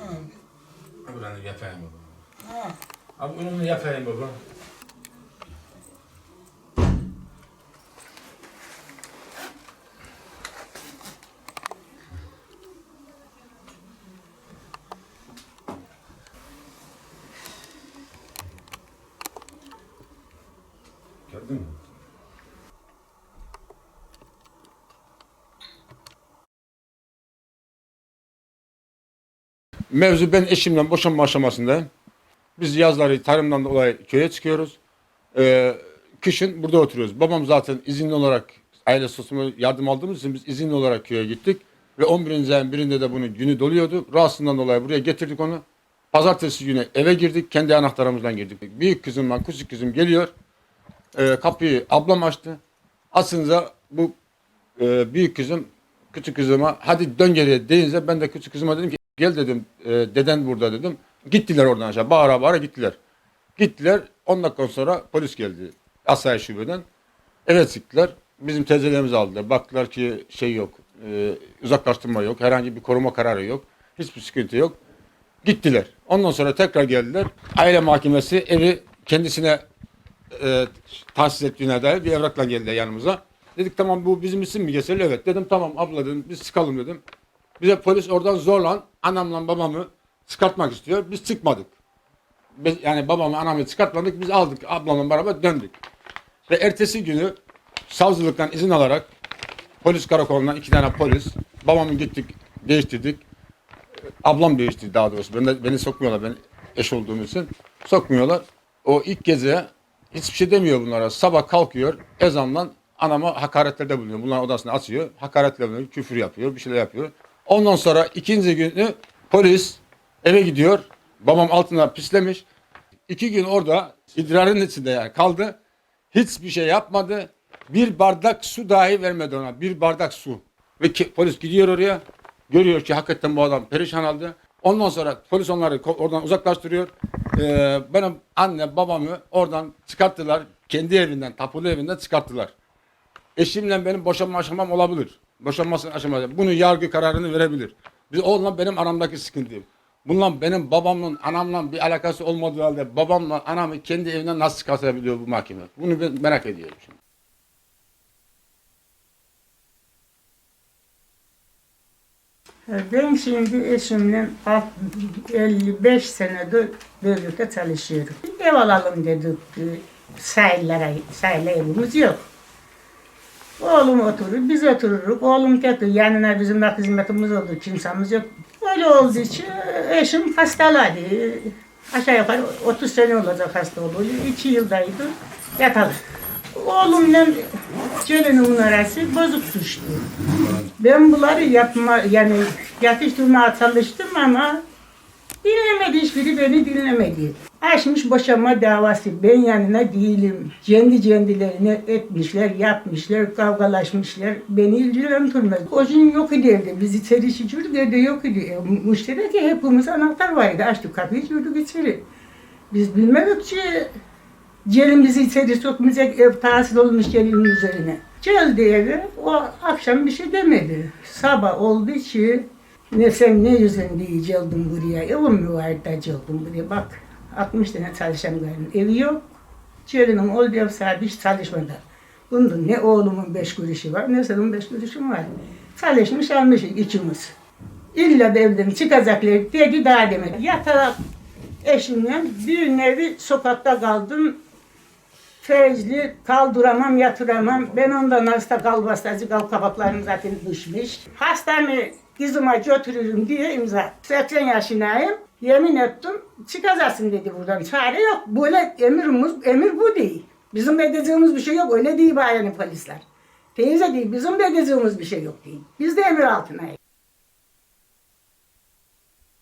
Abi ben de yapayım baba. Ha. Abi onu yapayım baba. Gördün mü? Mevzu ben eşimle boşanma aşamasındayım. Biz yazları tarımdan dolayı köye çıkıyoruz. Ee, kışın burada oturuyoruz. Babam zaten izinli olarak aile sosyal yardım aldığımız için biz izinli olarak köye gittik. Ve 11. ayın birinde de bunun günü doluyordu. Rahatsızlığından dolayı buraya getirdik onu. Pazartesi günü eve girdik. Kendi anahtarımızdan girdik. Büyük kızımla küçük kızım geliyor. Ee, kapıyı ablam açtı. Açınca bu e, büyük kızım küçük kızıma hadi dön geriye deyince ben de küçük kızıma dedim ki gel dedim e, deden burada dedim. Gittiler oradan aşağı bağıra bağıra gittiler. Gittiler 10 dakika sonra polis geldi asayiş şubeden. Eve çıktılar. Bizim teyzelerimizi aldılar. Baktılar ki şey yok. e, uzaklaştırma yok. Herhangi bir koruma kararı yok. Hiçbir sıkıntı yok. Gittiler. Ondan sonra tekrar geldiler. Aile mahkemesi evi kendisine e, tahsis ettiğine dair bir evrakla geldi yanımıza. Dedik tamam bu bizim isim mi geçerli? Evet dedim tamam abla dedim biz çıkalım dedim. Bize polis oradan zorla anamla babamı çıkartmak istiyor. Biz çıkmadık. Biz, yani babamı anamı çıkartmadık biz aldık ablamla beraber döndük. Ve ertesi günü savcılıktan izin alarak polis karakolundan iki tane polis babamı gittik değiştirdik. Ablam değişti daha doğrusu. Beni, beni sokmuyorlar ben eş olduğum için. Sokmuyorlar. O ilk gece hiçbir şey demiyor bunlara. Sabah kalkıyor ezandan anama hakaretlerde bulunuyor. Bunların odasını açıyor. Hakaretle bulunuyor. Küfür yapıyor. Bir şeyler yapıyor. Ondan sonra ikinci günü polis eve gidiyor. Babam altına pislemiş. İki gün orada idrarın içinde yani kaldı. Hiçbir şey yapmadı. Bir bardak su dahi vermedi ona. Bir bardak su. Ve ki- polis gidiyor oraya. Görüyor ki hakikaten bu adam perişan halde. Ondan sonra polis onları oradan uzaklaştırıyor. Ee, benim anne babamı oradan çıkarttılar. Kendi evinden, tapulu evinden çıkarttılar. Eşimle benim boşanma aşamam olabilir. Boşanması aşaması. Bunu yargı kararını verebilir. Biz onunla benim aramdaki sıkıntıyım. Bununla benim babamla, anamla bir alakası olmadığı halde babamla anamı kendi evinden nasıl çıkartabiliyor bu mahkeme? Bunu ben merak ediyorum şimdi. Ben şimdi eşimle alt- 55 senedir birlikte çalışıyorum. Ev alalım dedik e, sahillere, sahile evimiz yok. Oğlum oturur, biz otururuz. Oğlum kötü, yanına bizim de hizmetimiz olur, kimsemiz yok. Öyle olduğu için eşim hastaladı. Aşağı yukarı 30 sene olacak hasta olduğu. 2 yıldaydı, yatalı. Oğlumla gelinim arası bozuk düştü. Ben bunları yapma yani yatıştırmaya çalıştım ama dinlemedi hiçbiri beni dinlemedi. Açmış boşanma davası ben yanına değilim. Kendi kendilerine etmişler, yapmışlar, kavgalaşmışlar. Beni ilgilendirmez. O gün yok evde. Biz içeri şişirdik evde yok idi. E, müşterek ya hepimiz anahtar vardı. Açtık kapıyı girdik içeri. Biz bilmedik ki gelin bizi içeri sokmayacak ev tahsil olmuş gelinin üzerine. Geldi eve, o akşam bir şey demedi. Sabah oldu ki, ne sen ne yüzün diye geldim buraya, evim mi var da geldim buraya, bak 60 tane çalışanların evi yok. Gelinim oldu ev sahibi hiç çalışmadı. Bunda ne oğlumun beş kuruşu var, ne senin beş kuruşun var. Çalışmış almış ikimiz. İlla da evden çıkacaklar dedi daha demedi. Yatarak eşimle bir nevi sokakta kaldım. Feyzli kaldıramam, yatıramam. Ben ondan hasta kalbastacı, kal kabaklarım zaten düşmüş. Hastamı kızıma götürürüm diye imza. 80 yaşındayım. Yemin ettim çıkacaksın dedi buradan. Çare yok. Böyle emirimiz, emir bu değil. Bizim bedeceğimiz bir şey yok. Öyle değil bayani polisler. Teyze değil. Bizim bedeceğimiz bir şey yok değil. Biz de emir altındayız.